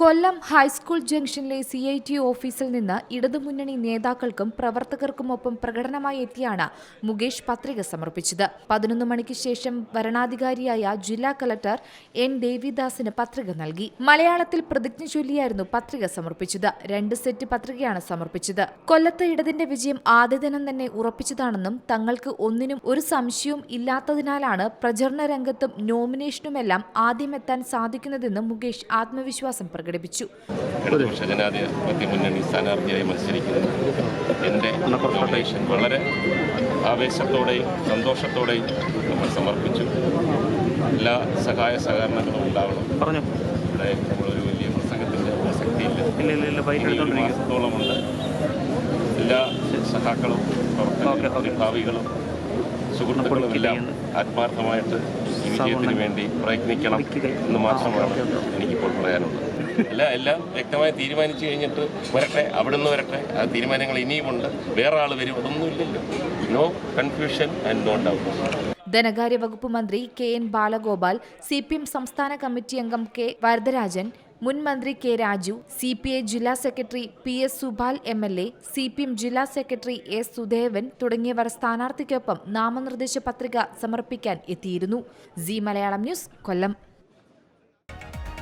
കൊല്ലം high school ജംഗ്ഷനിലെ C I T ഓഫീസിൽ നിന്ന് ഇടതുമുന്നണി നേതാക്കൾക്കും പ്രവർത്തകർക്കുമൊപ്പം പ്രകടനമായി എത്തിയാണ് മുകേഷ് പത്രിക സമർപ്പിച്ചത്. പതിനൊന്ന് മണിക്ക് ശേഷം വരണാധികാരിയായ ജില്ലാ കലക്ടർ എൻ ദേവിദാസിന് പത്രിക നൽകി. മലയാളത്തിൽ പ്രതിജ്ഞ ചൊല്ലിയായിരുന്നു പത്രിക സമർപ്പിച്ചത്. രണ്ട് സെറ്റ് പത്രികയാണ് സമർപ്പിച്ചത്. കൊല്ലത്ത് ഇടതിന്റെ വിജയം ആദ്യ ദിനം തന്നെ ഉറപ്പിച്ചതാണെന്നും തങ്ങൾക്ക് ഒന്നിനും ഒരു സംശയവും ഇല്ലാത്തതിനാലാണ് പ്രചരണ രംഗത്തും നോമിനേഷനുമെല്ലാം ആദ്യമെത്താൻ സാധിക്കുന്നതെന്നും മുകേഷ് ആത്മവിശ്വാസം പ്രകടിപ്പിച്ചു. ഇടതുപക്ഷ ജനാധിപത്യ മുന്നണി സ്ഥാനാർത്ഥിയായി മത്സരിക്കുന്നു. എന്റെ നോമിനേഷൻ വളരെ ആവേശത്തോടെയും സന്തോഷത്തോടെയും നമ്മൾ സമർപ്പിച്ചു. എല്ലാ സഹായ സഹകരണങ്ങളും ഉണ്ടാവണം. പറഞ്ഞു? ഇവിടെ നമ്മളൊരു വലിയ പ്രസംഗത്തിന്റെ പ്രസക്തിയില്ല. ഇല്ല ഇല്ല ഇല്ല ബൈക്ക് ഇനി മാസത്തോളമുണ്ട്. എല്ലാ സഹാക്കളും പ്രവർത്തകരും ഭാവികളും സുഹൃത്തുക്കളും എല്ലാം ആത്മാർത്ഥമായിട്ട് ഈ വിജയത്തിന് വേണ്ടി പ്രയത്നിക്കണം എന്ന് മാത്രമാണ് എനിക്കിപ്പോൾ അല്ല എല്ലാം വ്യക്തമായി തീരുമാനിച്ചു കഴിഞ്ഞിട്ട് വരട്ടെ അവിടെ നിന്ന് വരട്ടെ. ആ തീരുമാനങ്ങൾ ഇനിയുമുണ്ട്. വേറെ ആൾ വരും. അതൊന്നും ഇല്ലല്ലോ. No confusion and no doubt ധനകാര്യ വകുപ്പ് മന്ത്രി K N Balagopal C P M സംസ്ഥാന കമ്മിറ്റി അംഗം കെ വരദരാജൻ മുൻ മന്ത്രി K Raju C P I ജില്ലാ secretary P S Subal M L A C P M ജില്ലാ സെക്രട്ടറി എ സുദേവൻ തുടങ്ങിയവർ സ്ഥാനാർത്ഥിക്കൊപ്പം നാമനിർദ്ദേശ പത്രിക സമർപ്പിക്കാൻ എത്തിയിരുന്നു. C Malayalam news Kollam.